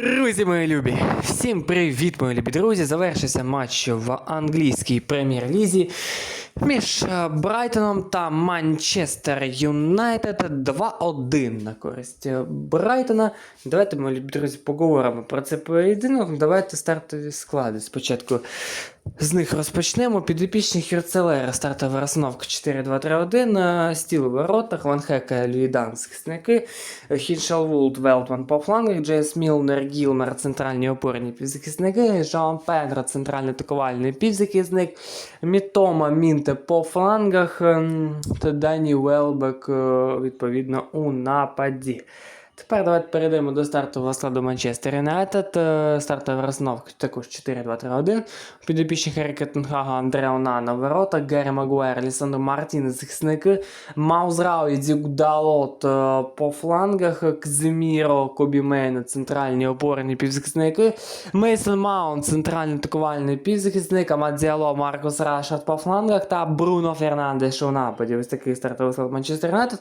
Друзі, мої любі, всім привіт, мої любі друзі. Завершився матч в англійській прем'єр-лізі між е, Брайтоном та Манчестер Юнайтед 2-1 на користь е, Брайтона. Давайте, мої любі друзі, поговоримо про це поєдинок. Давайте стартові склади. Спочатку з них розпочнемо. Підопічні Хюрцелера, стартова розстановка 4-2-3-1, е, стіл у воротах, Ван Хека, Люїдан, захисники, Хіншалвулд, Велтман по флангах, Джейс Мілнер, Гілмер, центральні опорні півзахисники, Жан Педро, центральний атакувальний півзахисник, Мітома, Мінте по флангах. Ем, та Дані Велбек, е, відповідно, у нападі. Тепер давайте перейдемо до стартового складу Манчестер Юнайтед. Е, Стартова розновка також 4-2-3-1. Підопічні Харі Кеттенхага, Андреа Онана, ворота, Гері Магуайр, Лісандро Мартінес, захисники, Маузрау і Дігудалот е, по флангах, Кземіро, Кобі Мейна, центральні опорні півзахисники, Мейсон Маунт, центральний атакувальний півзахисник, Амадзіало, Маркус Рашат по флангах та Бруно Фернандеш у нападі. Ось такий стартовий склад Манчестер Юнайтед.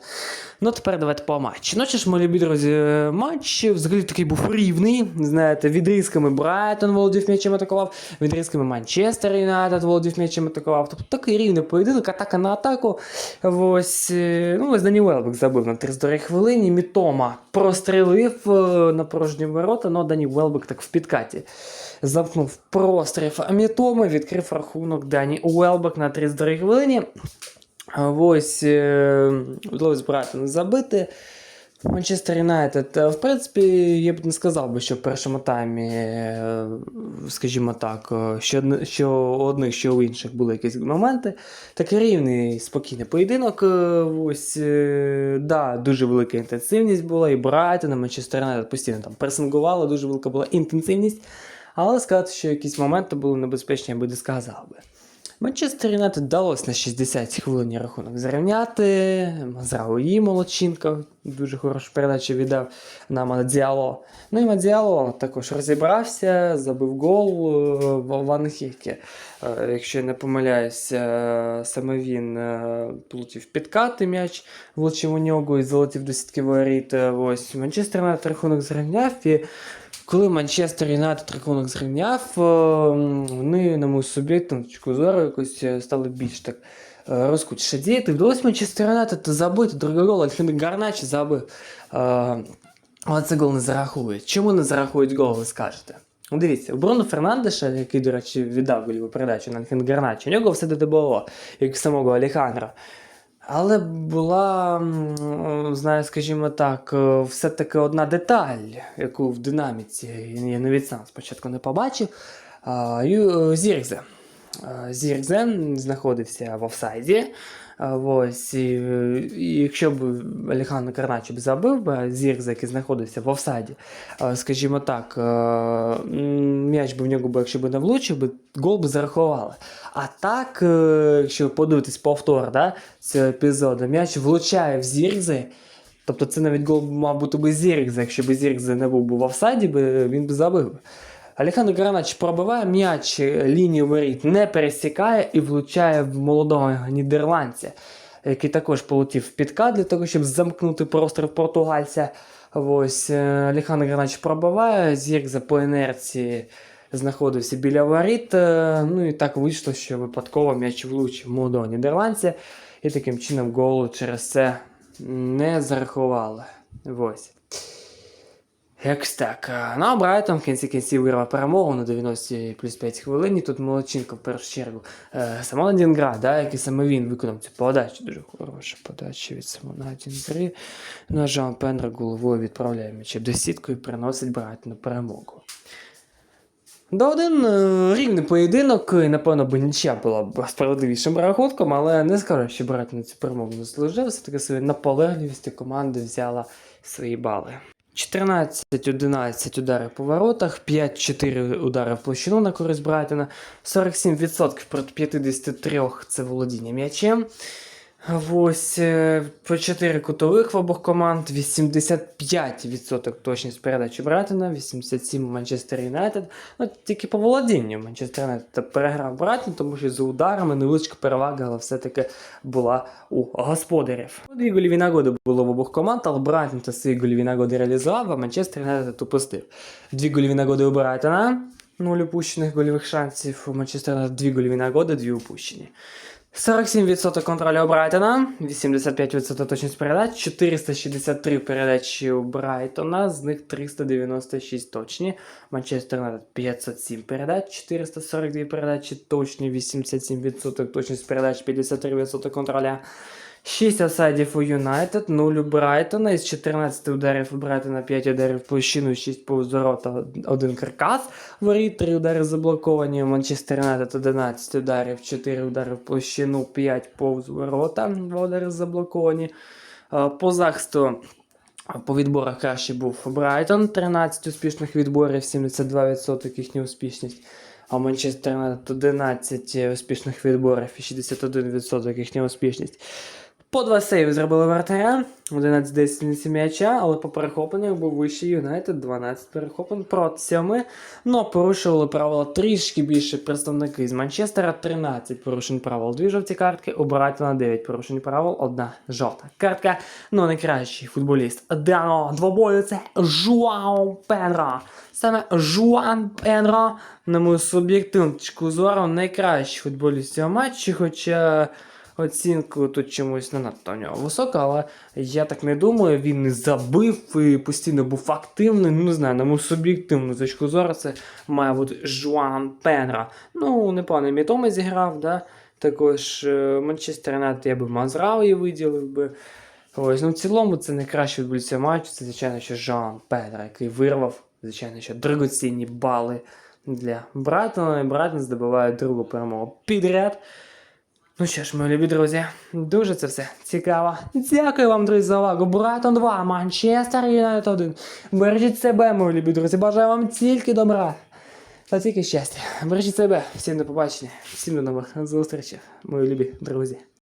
Ну, тепер давайте по матчі. Ну, чи ж, мої любі друзі, матч взагалі такий був рівний. Знаєте, відрізками Брайтон володів м'ячем атакував, відрізками Манчестер Юнайтед володів м'ячем атакував. Тобто такий рівний поєдинок, атака на атаку. Ось, е, ну, ось Дані Велбек забив на 32 хвилині. Мітома прострелив е, на порожні ворота, але Дані Велбек так в підкаті. Замкнув простріл Мітоми, відкрив рахунок Дані Уелбек на 32 хвилині. Ось е, вдалося Брайтону забити. Манчестер Юнайтед, е, в принципі, я б не сказав би, що в першому таймі, е, скажімо так, е, що, що у одних, що у інших були якісь моменти. Такий рівний, спокійний поєдинок. Ось, да, дуже велика інтенсивність була, і Брайтон, і Манчестер Юнайтед постійно там пресингувало, дуже велика була інтенсивність. Але сказати, що якісь моменти були небезпечні, я би не сказав би. Манчестер Юнайтед вдалося на 60 хвилині рахунок зрівняти. Мазрауї молодчинка дуже хорошу передачу віддав на Мадзіало. Ну і Мадзіало також розібрався, забив гол е, в Ванхіке. Е, Якщо я не помиляюся, е, саме він е, влучив підкати м'яч, влучив у нього і залетів до сітки воріт. Ось Манчестер Юнайтед рахунок зрівняв. І коли Манчестер Юнайтед рахунок зрівняв, е, вони, на мою суб'єктивну точку зору, якось е, стали більш так е, розкутіше діяти. Вдалося Манчестер Юнайтед забити другий гол, Альхендер Гарначі забив. Але цей гол не зарахують. Чому не зарахують гол, ви скажете? Ну, Дивіться, у Бруно Фернандеша, який, до речі, віддав гольову передачу на Гарначі, у нього все було, як і самого Алехандро. Але була, м, знаю, скажімо так, е, все-таки одна деталь, яку в динаміці я навіть сам спочатку не побачив. Е, Зіркзе. Зіркзе знаходився в офсайді. Ось, і, і якщо б Алехандро Карначо б забив би Зіркзе, який знаходився в офсайді, скажімо так, м'яч би в нього, якщо б не влучив, би, гол би зарахували. А так, е, якщо подивитись повтор да, цього епізоду, м'яч влучає в Зіркзе. Тобто це навіть гол мав бути би Зіркзе, якщо б Зіркзе не був би в офсайді, він би забив. Алехандро Гранач пробиває м'яч е, лінію воріт, не пересікає і влучає в молодого нідерландця, який також полетів в підкат для того, щоб замкнути простір португальця. Ось е, Алехандро Гранач пробиває, Зіркзе по інерції знаходився біля воріт. е, Ну і так вийшло, що випадково м'яч влучив молодого нідерландця, і таким чином голу через це не зарахували. Ось. Якось так. Ну, Брайтон в кінці кінців вирвав перемогу на 90 плюс 5 хвилин. І тут Молодченко в першу чергу. Е, Самон Дінгра, да, який саме він виконав цю подачу. Дуже хороша подача від Самона Дінгри. Ну, а Жан Пендра головою відправляє м'яч до сітку і приносить Брайтону перемогу. До один е, рівний поєдинок, і, напевно, би нічия була б справедливішим рахунком, але не скажу, що Брайтон цю перемогу не заслужив. Все-таки свою наполегливість команди взяла свої бали. 14-11 ударів по воротах, 5-4 удари в площину на користь Брайтона, 47% проти 53% це володіння м'ячем. Ось е, по 4 кутових в обох команд, 85% точність передачі Брайтона, 87% Манчестер Юнайтед. Ну, тільки по володінню Манчестер Юнайтед переграв Брайтон, тому що за ударами невеличка перевага, але все-таки була у господарів. Ну, Дві гольові нагоди було в обох команд, але Брайтон та свої гольові нагоди реалізував, а Манчестер Юнайтед упустив. Дві гольові нагоди у Брайтона, нуль упущених гольових шансів. У Манчестер Юнайтед дві гольові нагоди, дві упущені. 47% контроля у Брайтона, 85% точність передач, 463 передачі у Брайтона, з них 396 точні. Манчестер Юнайтед 507 передач, 442 передачі точні, 87% точність передач, 53% контроля. 6 офсайдів у Юнайтед, 0 у Брайтона. Із 14 ударів у Брайтона 5 ударів в площину, 6 повз ворота, 1 каркас. Воріт 3 удари заблоковані. У Манчестер Юнайтед 11 ударів, 4 удари в площину, 5 повз ворота, 2 удари заблоковані. Е, По захисту по відборах краще був Брайтон, 13 успішних відборів, 72% їхня успішність. А Манчестер Юнайтед 11 успішних відборів і 61% їхня успішність. По два сейви зробили вратаря, 11 10 м'яча, але по перехопленнях був вищий Юнайтед, 12 перехоплень проти 7. Ну, порушували правила трішки більше представники з Манчестера, 13 порушень правил, 2 жовті картки, у Брайтона 9 порушень правил, одна жовта картка. Ну, найкращий футболіст даного двобою це Жуао Пенро. Саме Жуан Пенро, на мою суб'єктивну зору, найкращий футболіст цього матчу, хоча оцінку тут чомусь не надто у нього висока, але я так не думаю, він не забив і постійно був активний. Ну, не знаю, на мою суб'єктивну точку зору, це має бути Жуан Пенро. Ну, непоганий мітоми зіграв, да? також е, Манчестер Юнайтед я би Мазрауї виділив би. Ось, ну в цілому це найкращий футболіст цього матчу. Це, звичайно, що Жан Педро, який вирвав, звичайно, що драгоцінні бали для Брайтона. І Брайтон здобуває другу перемогу підряд. Ну що ж, мої любі друзі, дуже це все цікаво. Дякую вам, друзі, за увагу. Брайтон 2, Манчестер Юнайтед 1. Бережіть себе, мої любі друзі. Бажаю вам тільки добра та тільки щастя. Бережіть себе. Всім до побачення, всім до нових зустрічей, мої любі друзі.